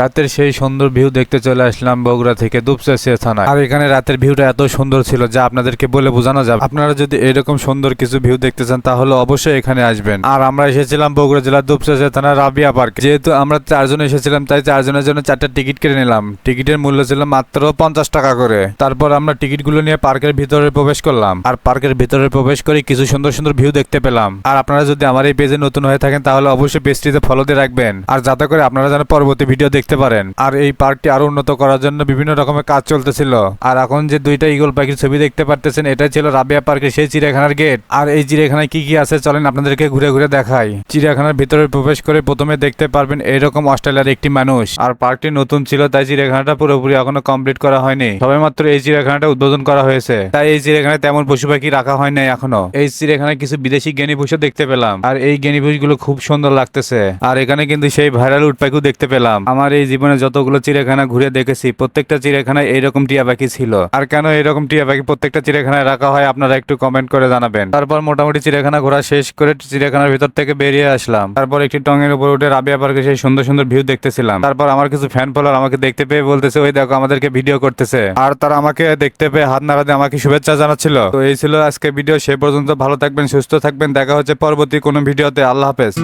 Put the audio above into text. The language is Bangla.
রাতের সেই সুন্দর ভিউ দেখতে চলে আসলাম বগুড়া থেকে দুপচাচিয়া থানায়। আর এখানে রাতের ভিউটা এত সুন্দর ছিল যা আপনাদেরকে বলে বোঝানো যাবে। আপনারা যদি এরকম সুন্দর কিছু ভিউ দেখতে চান, তাহলে অবশ্যই এখানে আসবেন। আর আমরা এসেছিলাম বগুড়া জেলার দুপচাচিয়া থানার রাবিয়া পার্ক। যেহেতু আমরা চারজন এসেছিলাম, তাই চারজনের জন্য চারটা টিকিট কেটে নিলাম। টিকিটের মূল্য ছিল মাত্র পঞ্চাশ টাকা করে। তারপর আমরা টিকিটগুলো নিয়ে পার্কের ভিতরে প্রবেশ করলাম। আর পার্কের ভিতরে প্রবেশ করে কিছু সুন্দর সুন্দর ভিউ দেখতে পেলাম। আর আপনারা যদি আমার এই পেজে নতুন হয়ে থাকেন, তাহলে অবশ্যই পেজটিতে ফলো দিয়ে রাখবেন। আর যাতে করে আপনারা যেন পরবর্তী ভিডিও দেখতে পারেন। আর এই পার্কটি আরও উন্নত করার জন্য বিভিন্ন রকমের কাজ চলতেছিল। আর এখন যে দুইটা ইগল পাখির ছবি দেখতে পারতেছেন, এটাই ছিল রাবিয়া পার্কের সেই চিড়িয়াখানার গেট আর এই চিড়িয়াখানায় কি কি আছে চলেন আপনাদেরকে ঘুরে ঘুরে দেখাই। চিড়িয়াখানার ভিতরে প্রবেশ করে প্রথমে দেখতে পারবেন এরকম অস্ট্রেলিয়ার একটি মানুষ। আর পার্কটি নতুন ছিল, তাই চিড়িয়াখানাটা পুরোপুরি এখনও কমপ্লিট করা হয়নি। সবে মাত্র এই চিড়িয়াখানাটা উদ্বোধন করা হয়েছে। তাই এই চিড়িয়াখানায় তেমন পশু পাখি রাখা হয় নাই এখনও। এই চিড়িয়াখানায় কিছু বিদেশি জ্ঞানী পুষও দেখতে পেলাম। আর এই জ্ঞানী গুলো খুব সুন্দর লাগতেছে। আর এখানে কিন্তু সেই ভাইরাল উট পাখিও দেখতে পেলাম। আমার এই জীবনে যতগুলো চিড়িয়াখানা ঘুরে দেখেছি, প্রত্যেকটা চিড়িয়াখানায় এইরকম টিয়া পাখি ছিল। আর কেন এরকম টিয়া পাখি প্রত্যেকটা চিড়িয়াখানায় রাখা হয় আপনারা একটু কমেন্ট করে জানাবেন। তারপর মোটামুটি চিড়িয়াখানা ঘোরা শেষ করে চিড়িয়াখানার ভিতর থেকে বেরিয়ে আসলাম। তারপর একটি টঙের উপর উঠে রাবিয়া পার্কে সেই সুন্দর সুন্দর ভিউ দেখতেছিলাম। তারপর আমার কিছু ফ্যান ফলোয়ার আমাকে দেখতে পেয়ে বলতেছে, ওই দেখো আমাদেরকে ভিডিও করতেছে। আর তারা আমাকে দেখতে পেয়ে হাত নাড়াতে আমাকে শুভেচ্ছা জানাচ্ছিল। তো এই ছিল আজকে ভিডিও সে পর্যন্ত ভালো থাকবেন, সুস্থ থাকবেন। দেখা হচ্ছে পরবর্তী কোনো ভিডিওতে আল্লাহ হাফেজ।